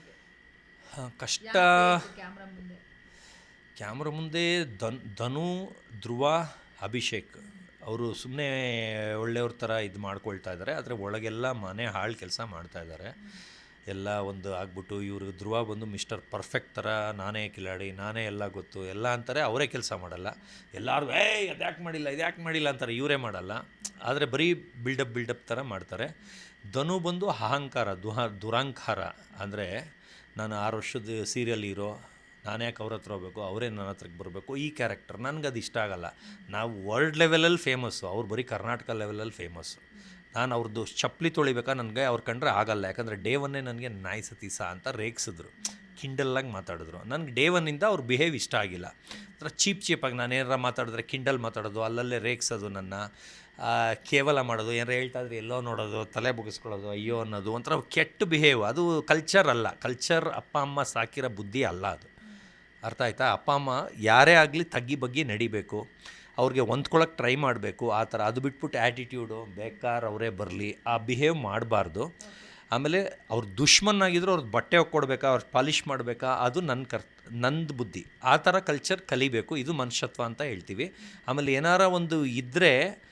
ಇದೆ. ಕಷ್ಟ ಕ್ಯಾಮ್ರ ಮುಂದೆ? ಧನ್ ಧನು ಧ್ರುವ ಅಭಿಷೇಕ್. ಅವರು ಸುಮ್ಮನೆ ಒಳ್ಳೆಯವ್ರ ಥರ ಇದು ಮಾಡ್ಕೊಳ್ತಾ ಇದ್ದಾರೆ. ಆದರೆ ಒಳಗೆಲ್ಲ ಮನೆ ಹಾಳು ಕೆಲಸ ಮಾಡ್ತಾ ಇದ್ದಾರೆ. ಎಲ್ಲ ಒಂದು ಆಗ್ಬಿಟ್ಟು ಇವರು ಧ್ರುವ ಬಂದು ಮಿಸ್ಟರ್ ಪರ್ಫೆಕ್ಟ್ ಥರ ನಾನೇ ಕಿಲಾಡಿ ನಾನೇ ಎಲ್ಲ ಗೊತ್ತು ಎಲ್ಲ ಅಂತಾರೆ ಅವರೇ ಕೆಲಸ ಮಾಡಲ್ಲ. ಎಲ್ಲರೂ ಏಯ್ ಅದು ಯಾಕೆ ಮಾಡಿಲ್ಲ ಇದು ಯಾಕೆ ಮಾಡಿಲ್ಲ ಅಂತಾರೆ. ಇವರೇ ಮಾಡಲ್ಲ. ಆದರೆ ಬರೀ ಬಿಲ್ಡಪ್ ಬಿಲ್ಡಪ್ ಥರ ಮಾಡ್ತಾರೆ. ಧನು ಬಂದು ಅಹಂಕಾರ, ದುಹ, ದುರಾಂಕಾರ. ಅಂದರೆ ನಾನು ಆರು ವರ್ಷದ ಸೀರಿಯಲ್ ಇರೋ ನಾನು ಯಾಕೆ ಅವ್ರ ಹತ್ರ ಹೋಗಬೇಕು, ಅವರೇ ನನ್ನ ಹತ್ರಕ್ಕೆ ಬರಬೇಕು, ಈ ಕ್ಯಾರೆಕ್ಟರ್ ನನಗೆ ಅದು ಇಷ್ಟ ಆಗಲ್ಲ. ನಾವು ವರ್ಲ್ಡ್ ಲೆವೆಲಲ್ಲಿ ಫೇಮಸ್ಸು ಅವ್ರು ಬರೀ ಕರ್ನಾಟಕ ಲೆವೆಲಲ್ಲಿ ಫೇಮಸ್ಸು ನಾನು ಅವ್ರದ್ದು ಚಪ್ಪಲಿ ತೊಳಿಬೇಕಾ ನನಗೆ, ಅವ್ರು ಕಂಡ್ರೆ ಆಗಲ್ಲ. ಯಾಕಂದರೆ ಡೇ ಒನ್ನೇ ನನಗೆ ನಾಯಿ ಸತೀಸ ಅಂತ ರೇಗಿಸಿದ್ರು. ಕಿಂಡಲ್ಲಾಗಿ ಮಾತಾಡಿದ್ರು. ನನಗೆ ಡೇ ಒನ್ನಿಂದ ಅವ್ರ ಬಿಹೇವ್ ಇಷ್ಟ ಆಗಿಲ್ಲ. ಒಂಥರ ಚೀಪ್ ಚೀಪಾಗಿ ನಾನು ಏನಾರ ಮಾತಾಡಿದ್ರೆ ಕಿಂಡಲ್ ಮಾತಾಡೋದು, ಅಲ್ಲಲ್ಲೇ ರೇಗಿಸೋದು ನನ್ನ. ಕೇವಲ ಮಾಡೋದು, ಏನಾರ ಹೇಳ್ತಾ ಇದ್ರೆ ಎಲ್ಲೋ ನೋಡೋದು, ತಲೆ ಬುಗಿಸ್ಕೊಳ್ಳೋದು, ಅಯ್ಯೋ ಅನ್ನೋದು, ಒಂಥರ ಕೆಟ್ಟ ಬಿಹೇವ್ ಅದು ಕಲ್ಚರ್ ಅಲ್ಲ. ಕಲ್ಚರ್ ಅಪ್ಪ, ಅಮ್ಮ ಸಾಕಿರೋ ಬುದ್ಧಿ ಅಲ್ಲ ಅದು. ಅರ್ಥ ಆಯ್ತಾ? ಅಪ್ಪ, ಅಮ್ಮ ಯಾರೇ ಆಗಲಿ ತಗ್ಗಿ ಬಗ್ಗಿ ನಡಿಬೇಕು. ಅವ್ರಿಗೆ ಹೊಂದ್ಕೊಳಕ್ಕೆ ಟ್ರೈ ಮಾಡಬೇಕು. ಆ ಥರ ಅದು ಬಿಟ್ಬಿಟ್ಟು ಆ್ಯಟಿಟ್ಯೂಡು ಬೇಕಾರ್ ಅವರೇ ಬರಲಿ, ಆ ಬಿಹೇವ್ ಮಾಡಬಾರ್ದು. ಆಮೇಲೆ ಅವ್ರ ದುಶ್ಮನ್ ಆಗಿದ್ರು ಅವ್ರದ್ದು ಬಟ್ಟೆ ಒಕ್ಕೊಡ್ಬೇಕಾ, ಅವ್ರ ಪಾಲಿಷ್ ಮಾಡಬೇಕಾ, ಅದು ನನ್ನ ಕರ್, ನಂದು ಬುದ್ಧಿ. ಆ ಥರ ಕಲ್ಚರ್ ಕಲಿಬೇಕು. ಇದು ಮನುಷ್ಯತ್ವ ಅಂತ ಹೇಳ್ತೀವಿ. ಆಮೇಲೆ ಏನಾರ ಒಂದು ಇದ್ದರೆ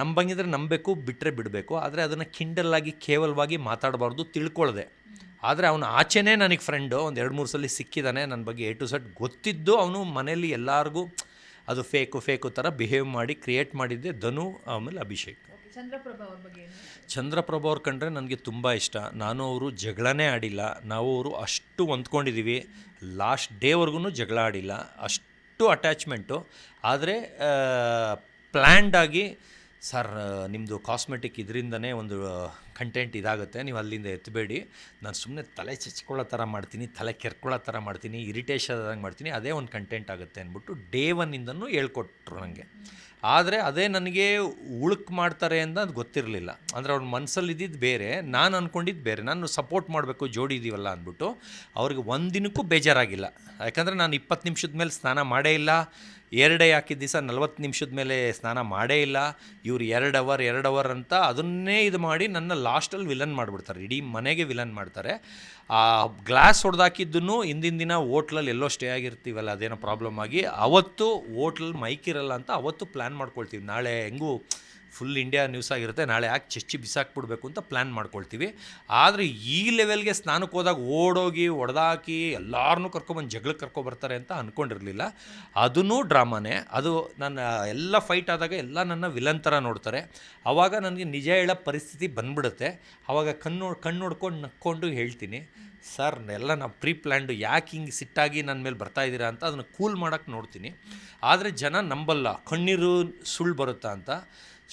ನಂಬಂಗಿದ್ರೆ ನಂಬಬೇಕು ಬಿಟ್ಟರೆ ಬಿಡಬೇಕು. ಆದರೆ ಅದನ್ನು ಕಿಂಡಲ್ಲಾಗಿ ಕೇವಲವಾಗಿ ಮಾತಾಡಬಾರ್ದು ತಿಳ್ಕೊಳ್ಳದೆ ಆದರೆ ಅವನು ಆಚೆನೇ ನನಗೆ ಫ್ರೆಂಡು ಒಂದು ಎರಡು ಮೂರು ಸಲ ಸಿಕ್ಕಿದ್ದಾನೆ ನನ್ನ ಬಗ್ಗೆ ಎ ಟು ಸೆಟ್ ಗೊತ್ತಿದ್ದು ಅವನು ಮನೆಯಲ್ಲಿ ಎಲ್ಲರಿಗೂ ಅದು ಫೇಕು ಫೇಕು ಥರ ಬಿಹೇವ್ ಮಾಡಿ ಕ್ರಿಯೇಟ್ ಮಾಡಿದ್ದೆ ಧನು ಆಮೇಲೆ ಅಭಿಷೇಕ್. ಓಕೆ ಚಂದ್ರಪ್ರಭಾ ಅವ್ರ ಬಗ್ಗೆ ಏನು? ಚಂದ್ರಪ್ರಭು ಅವ್ರು ಕಂಡ್ರೆ ನನಗೆ ತುಂಬ ಇಷ್ಟ. ನಾನು ಅವರು ಜಗಳನೇ ಆಡಿಲ್ಲ. ನಾವು ಅವರು ಅಷ್ಟು ಹೊಂದ್ಕೊಂಡಿದ್ದೀವಿ ಲಾಸ್ಟ್ ಡೇವರೆಗೂ ಜಗಳ ಆಡಿಲ್ಲ. ಅಷ್ಟು ಅಟ್ಯಾಚ್ಮೆಂಟು ಆದರೆ ಪ್ಲ್ಯಾಂಡಾಗಿ ಸರ್ ನಿಮ್ಮದು ಕಾಸ್ಮೆಟಿಕ್ ಇದರಿಂದನೇ ಒಂದು ಕಂಟೆಂಟ್ ಇದಾಗುತ್ತೆ, ನೀವು ಅಲ್ಲಿಂದ ಎತ್ತಬೇಡಿ ನಾನು ಸುಮ್ಮನೆ ತಲೆ ಚಚ್ಕೊಳ್ಳೋ ಥರ ಮಾಡ್ತೀನಿ, ತಲೆ ಕೆರ್ಕೊಳ್ಳೋ ಥರ ಮಾಡ್ತೀನಿ, ಇರಿಟೇಷನ್ ಆದಂಗೆ ಮಾಡ್ತೀನಿ, ಅದೇ ಒಂದು ಕಂಟೆಂಟ್ ಆಗುತ್ತೆ ಅಂದ್ಬಿಟ್ಟು ಡೇ ಒನ್ನಿಂದನೂ ಹೇಳ್ಕೊಟ್ರು ನನಗೆ ಆದರೆ ಅದೇ ನನಗೆ ಉಳುಕ್ ಮಾಡ್ತಾರೆ ಅಂತ ಅದು ಗೊತ್ತಿರಲಿಲ್ಲ. ಅಂದರೆ ಅವ್ರ ಮನಸ್ಸಲ್ಲಿ ಇದ್ದಿದ್ದು ಬೇರೆ, ನಾನು ಅಂದ್ಕೊಂಡಿದ್ದು ಬೇರೆ, ನಾನು ಸಪೋರ್ಟ್ ಮಾಡಬೇಕು, ಜೋಡಿ ಇದೀವಲ್ಲ ಅಂದ್ಬಿಟ್ಟು ಅವ್ರಿಗೆ ಒಂದಿನಕ್ಕೂ ಬೇಜಾರಾಗಿಲ್ಲ. ಯಾಕಂದರೆ ನಾನು ಇಪ್ಪತ್ತು ನಿಮಿಷದ ಮೇಲೆ ಸ್ನಾನ ಮಾಡೇ ಇಲ್ಲ, ಎರಡೇ ಹಾಕಿದ ದಿವಸ ನಲ್ವತ್ತು ನಿಮಿಷದ ಮೇಲೆ ಸ್ನಾನ ಮಾಡೇ ಇಲ್ಲ, ಇವ್ರು ಎರಡು ಅವರ್ ಎರಡು ಅವರ್ ಅಂತ ಅದನ್ನೇ ಇದು ಮಾಡಿ ನನ್ನ ಲಾಸ್ಟಲ್ಲಿ ವಿಲನ್ ಮಾಡಿಬಿಡ್ತಾರೆ, ಇಡೀ ಮನೆಗೆ ವಿಲನ್ ಮಾಡ್ತಾರೆ. ಆ ಗ್ಲಾಸ್ ಹೊಡೆದಾಕಿದ್ದನ್ನು ಹಿಂದಿನ ದಿನ ಓಟ್ಲಲ್ಲಿ ಎಲ್ಲೋ ಸ್ಟೇ ಆಗಿರ್ತೀವಲ್ಲ, ಅದೇನೋ ಪ್ರಾಬ್ಲಮ್ ಆಗಿ, ಅವತ್ತು ಓಟ್ಲಲ್ಲಿ ಮೈಕ್ ಇರಲ್ಲ ಅಂತ ಅವತ್ತು ಪ್ಲ್ಯಾನ್ ಮಾಡ್ಕೊಳ್ತೀವಿ. ನಾಳೆ ಹೆಂಗೂ ಫುಲ್ ಇಂಡಿಯಾ ನ್ಯೂಸ್ ಆಗಿರುತ್ತೆ. ನಾಳೆ ಯಾಕೆ ಚಚ್ಚಿ ಬಿಸಾಕ್ಬಿಡ್ಬೇಕು ಅಂತ ಪ್ಲ್ಯಾನ್ ಮಾಡ್ಕೊಳ್ತೀವಿ. ಆದರೆ ಈ ಲೆವೆಲ್ಗೆ ಸ್ನಾನಕ್ಕೆ ಹೋದಾಗ ಓಡೋಗಿ ಹೊಡೆದಾಕಿ ಎಲ್ಲರನ್ನೂ ಕರ್ಕೊಬಂದು ಜಗಳಕ್ಕೆ ಕರ್ಕೊಬರ್ತಾರೆ ಅಂತ ಅಂದ್ಕೊಂಡಿರಲಿಲ್ಲ ಅದೂ ಡ್ರಾಮಾನೇ. ಅದು ನನ್ನ ಎಲ್ಲ ಫೈಟ್ ಆದಾಗ ಎಲ್ಲ ನನ್ನ ವಿಲನ್ ಥರ ನೋಡ್ತಾರೆ. ಆವಾಗ ನನಗೆ ನಿಜ ಹೇಳೋ ಪರಿಸ್ಥಿತಿ ಬಂದ್ಬಿಡುತ್ತೆ. ಆವಾಗ ಕಣ್ಣು ಕಣ್ಣು ನೋಡ್ಕೊಂಡು ನಕ್ಕೊಂಡು ಹೇಳ್ತೀನಿ, ಸರ್, ಎಲ್ಲ ನಾವು ಪ್ರೀ ಪ್ಲ್ಯಾಂಡು ಯಾಕೆ ಹಿಂಗೆ ಸಿಟ್ಟಾಗಿ ನನ್ನ ಮೇಲೆ ಬರ್ತಾ ಇದ್ದೀರಾ ಅಂತ ಅದನ್ನು ಕೂಲ್ ಮಾಡೋಕ್ಕೆ ನೋಡ್ತೀನಿ. ಆದರೆ ಜನ ನಂಬಲ್ಲ. ಕಣ್ಣೀರು ಸುಳ್ಳು ಬರುತ್ತಾ ಅಂತ.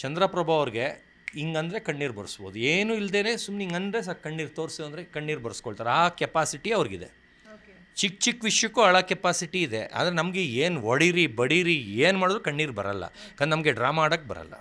ಚಂದ್ರಪ್ರಭಾ ಅವ್ರಿಗೆ ಹಿಂಗಂದರೆ ಕಣ್ಣೀರು ಬರ್ಸ್ಬೋದು. ಏನೂ ಇಲ್ಲದೇ ಸುಮ್ಮನೆ ಹಿಂಗಂದರೆ ಸಾಕು ಕಣ್ಣೀರು ತೋರಿಸು ಅಂದರೆ ಕಣ್ಣೀರು ಬರ್ಸ್ಕೊಳ್ತಾರೆ. ಆ ಕೆಪಾಸಿಟಿ ಅವ್ರಿಗಿದೆ. ಚಿಕ್ಕ ಚಿಕ್ಕ ವಿಷಯಕ್ಕೂ ಅಳ ಕೆಪಾಸಿಟಿ ಇದೆ. ಆದರೆ ನಮಗೆ ಏನು ಹೊಡೀರಿ ಬಡೀರಿ ಏನು ಮಾಡಿದ್ರು ಕಣ್ಣೀರು ಬರಲ್ಲ. ಯಾಕಂದ್ರೆ ನಮಗೆ ಡ್ರಾಮಾ ಆಡೋಕ್ಕೆ ಬರಲ್ಲ.